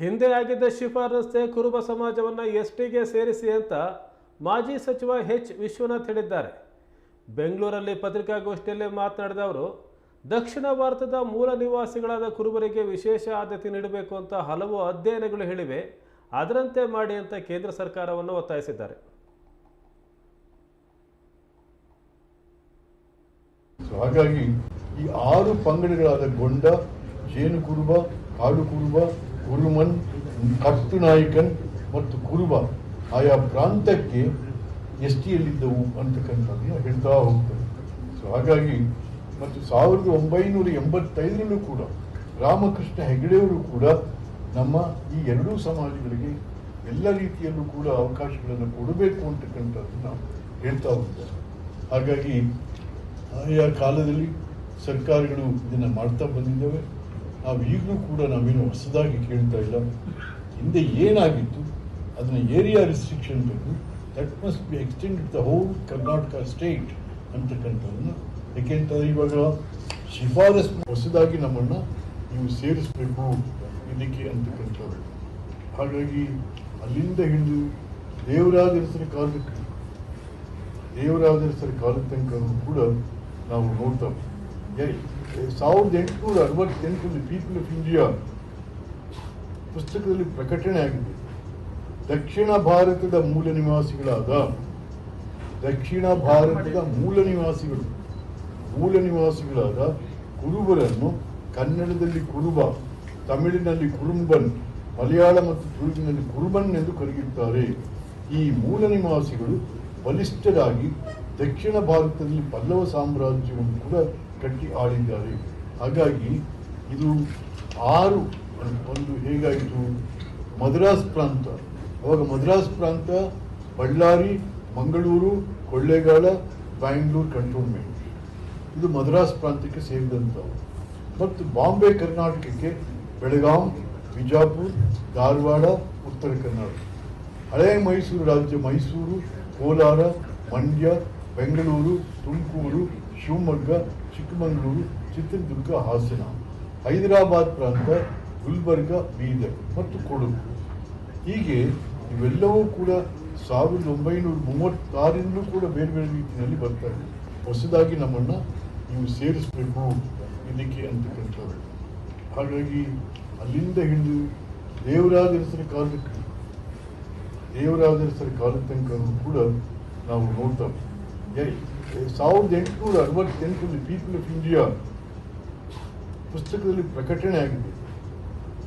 ಹಿಂದೆ ಆಗಿದ್ದ ಶಿಫಾರಸ್ತೆ ಕುರುಬ ಸಮಾಜವನ್ನು ಎಸ್ಟಿಗೆ ಸೇರಿಸಿ ಅಂತ ಮಾಜಿ ಸಚಿವ ಎಚ್ ವಿಶ್ವನಾಥ್ ಹೇಳಿದ್ದಾರೆ. ಬೆಂಗಳೂರಲ್ಲಿ ಪತ್ರಿಕಾಗೋಷ್ಠಿಯಲ್ಲಿ ಮಾತನಾಡಿದ ಅವರು, ದಕ್ಷಿಣ ಭಾರತದ ಮೂಲ ನಿವಾಸಿಗಳಾದ ಕುರುಬರಿಗೆ ವಿಶೇಷ ಆದ್ಯತೆ ನೀಡಬೇಕು ಅಂತ ಹಲವು ಅಧ್ಯಯನಗಳು ಹೇಳಿವೆ. ಅದರಂತೆ ಮಾಡಿ ಅಂತ ಕೇಂದ್ರ ಸರ್ಕಾರವನ್ನು ಒತ್ತಾಯಿಸಿದ್ದಾರೆ. ಹಾಗಾಗಿ ಈ ಆರು ಪಂಗಡಗಳಾದ ಗೊಂಡ ಜೇನು ಕುರುಬ ಕಾಡು ಕುರುಬ ಕುರುಮನ್ ಕಟ್ಟು ನಾಯಕನ್ ಮತ್ತು ಕುರುಬ ಆಯಾ ಪ್ರಾಂತಕ್ಕೆ ಎಷ್ಟಿಯಲ್ಲಿದ್ದವು ಅಂತಕ್ಕಂಥದ್ದು ಅಂತಕ್ಕಂಥದ್ದನ್ನು ಹೇಳ್ತಾ ಹೋಗ್ತಾರೆ. ಸೊ ಹಾಗಾಗಿ ಮತ್ತು ಸಾವಿರದ ಒಂಬೈನೂರ ಎಂಬತ್ತೈದರಲ್ಲೂ ಕೂಡ ರಾಮಕೃಷ್ಣ ಹೆಗಡೆಯವರು ಕೂಡ ನಮ್ಮ ಈ ಎರಡೂ ಸಮಾಜಗಳಿಗೆ ಎಲ್ಲ ರೀತಿಯಲ್ಲೂ ಕೂಡ ಅವಕಾಶಗಳನ್ನು ಕೊಡಬೇಕು ಅಂತಕ್ಕಂಥದ್ದನ್ನು ಹೇಳ್ತಾ ಹೋಗ್ತಾರೆ. ಹಾಗಾಗಿ ಆಯಾ ಕಾಲದಲ್ಲಿ ಸರ್ಕಾರಗಳು ಇದನ್ನು ಮಾಡ್ತಾ ಬಂದಿದ್ದಾವೆ. ನಾವು ಈಗಲೂ ಕೂಡ ನಾವೇನು ಹೊಸದಾಗಿ ಕೇಳ್ತಾ ಇಲ್ಲ. ಹಿಂದೆ ಏನಾಗಿತ್ತು? ಅದನ್ನ ಏರಿಯಾ ರಿಸ್ಟ್ರಿಕ್ಷನ್ ಬೇಕು. That must be extended the whole Karnataka state ಅಂತಕ್ಕಂಥದ್ದನ್ನು ಯಾಕೆಂತಂದ್ರೆ ಇವಾಗ? ಶಿಫಾರಸ್ ಹೊಸದಾಗಿ ನಮ್ಮನ್ನು ನೀವು ಸೇರಿಸಬೇಕು ಇದಕ್ಕೆ ಅಂತಕ್ಕಂಥದ್ದು ಹಾಗಾಗಿ ಅಲ್ಲಿಂದ ಹಿಡಿದು ದೇವರಾಜರಸರ ಕಾಲಕ್ಕೆ ದೇವರಾಜರಸರ ಕಾಲದ ತನಕ ಕೂಡ ನಾವು ನೋಡ್ತಾ ಸಾವಿರದ ಎಂಟುನೂರ ಅರವತ್ತೆಂಟರಲ್ಲಿ ಪೀಪಲ್ ಆಫ್ ಇಂಡಿಯಾ ಪುಸ್ತಕದಲ್ಲಿ ಪ್ರಕಟಣೆ ಆಗಿದೆ. ದಕ್ಷಿಣ ಭಾರತದ ಮೂಲ ನಿವಾಸಿಗಳಾದ ದಕ್ಷಿಣ ಭಾರತದ ಮೂಲ ನಿವಾಸಿಗಳು, ಮೂಲ ನಿವಾಸಿಗಳಾದ ಕುರುಬರನ್ನು ಕನ್ನಡದಲ್ಲಿ ಕುರುಬ, ತಮಿಳಿನಲ್ಲಿ ಕುರುಂಬನ್, ಮಲಯಾಳ ಮತ್ತು ತುಳುವಿನಲ್ಲಿ ಕುರುಬನ್ ಎಂದು ಕರೆಯುತ್ತಾರೆ. ಈ ಮೂಲ ನಿವಾಸಿಗಳು ಬಲಿಷ್ಠರಾಗಿ ದಕ್ಷಿಣ ಭಾರತದಲ್ಲಿ ಪಲ್ಲವ ಸಾಮ್ರಾಜ್ಯವನ್ನು ಕೂಡ ಕಟ್ಟಿ ಆಳಿದ್ದಾರೆ ಹಾಗಾಗಿ ಇದು ಆರು ಒಂದು ಹೇಗಾಯಿತು? ಮದ್ರಾಸ್ ಪ್ರಾಂತ. ಅವಾಗ ಮದ್ರಾಸ್ ಪ್ರಾಂತ, ಬಳ್ಳಾರಿ, ಮಂಗಳೂರು, ಕೊಳ್ಳೇಗಾಲ, ಬ್ಯಾಂಗ್ಳೂರು ಕಂಟೋನ್ಮೆಂಟ್ ಇದು ಮದ್ರಾಸ್ ಪ್ರಾಂತ್ಯಕ್ಕೆ ಸೇರಿದಂಥವು ಮತ್ತು ಬಾಂಬೆ ಕರ್ನಾಟಕಕ್ಕೆ ಬೆಳಗಾಂ, ಬಿಜಾಪುರ್, ಧಾರವಾಡ, ಉತ್ತರ ಕರ್ನಾಟಕ. ಹಳೆಯ ಮೈಸೂರು ರಾಜ್ಯ ಮೈಸೂರು, ಕೋಲಾರ, ಮಂಡ್ಯ, ಬೆಂಗಳೂರು, ತುಮಕೂರು ಶಿವಮೊಗ್ಗ, ಚಿಕ್ಕಮಗಳೂರು, ಚಿತ್ರದುರ್ಗ, ಹಾಸನ, ಹೈದರಾಬಾದ್ ಪ್ರಾಂತ, ಗುಲ್ಬರ್ಗ, ಬೀದರ್ ಮತ್ತು ಕೊಡಗು. ಹೀಗೆ ಇವೆಲ್ಲವೂ ಕೂಡ ಸಾವಿರದ ಒಂಬೈನೂರ ಮೂವತ್ತಾರಿಂದಲೂ ಕೂಡ ಬೇರೆ ಬೇರೆ ರೀತಿಯಲ್ಲಿ ಬರ್ತಾರೆ ಹೊಸದಾಗಿ ನಮ್ಮನ್ನು ನೀವು ಸೇರಿಸಬೇಕು ಇದಕ್ಕೆ ಅಂತಕ್ಕಂಥದ್ದು ಹಾಗಾಗಿ ಅಲ್ಲಿಂದ ಹಿಡಿದು ದೇವರಾಜರಸರ ಕಾಲಕ್ಕೆ, ದೇವರಾಜರಸರ ಕಾಲದ ತನಕ ಕೂಡ ನಾವು ನೋಡ್ತಾ ಸಾವಿರದ ಎಂಟುನೂರ ಅರವತ್ತೆಂಟರಲ್ಲಿ ಪೀಪಲ್ ಆಫ್ ಇಂಡಿಯಾ ಪುಸ್ತಕದಲ್ಲಿ ಪ್ರಕಟಣೆ ಆಗಿದೆ.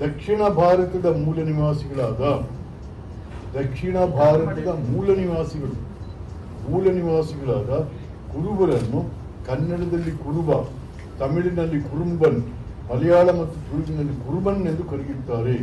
ದಕ್ಷಿಣ ಭಾರತದ ಮೂಲ ನಿವಾಸಿಗಳಾದ, ದಕ್ಷಿಣ ಭಾರತದ ಮೂಲ ನಿವಾಸಿಗಳು, ಮೂಲ ನಿವಾಸಿಗಳಾದ ಕುರುಬರನ್ನು ಕನ್ನಡದಲ್ಲಿ ಕುರುಬ, ತಮಿಳಿನಲ್ಲಿ ಕುರುಂಬನ್, ಮಲಯಾಳ ಮತ್ತು ತುಳುವಿನಲ್ಲಿ ಕುರುಬನ್ ಎಂದು ಕರೆಯುತ್ತಾರೆ.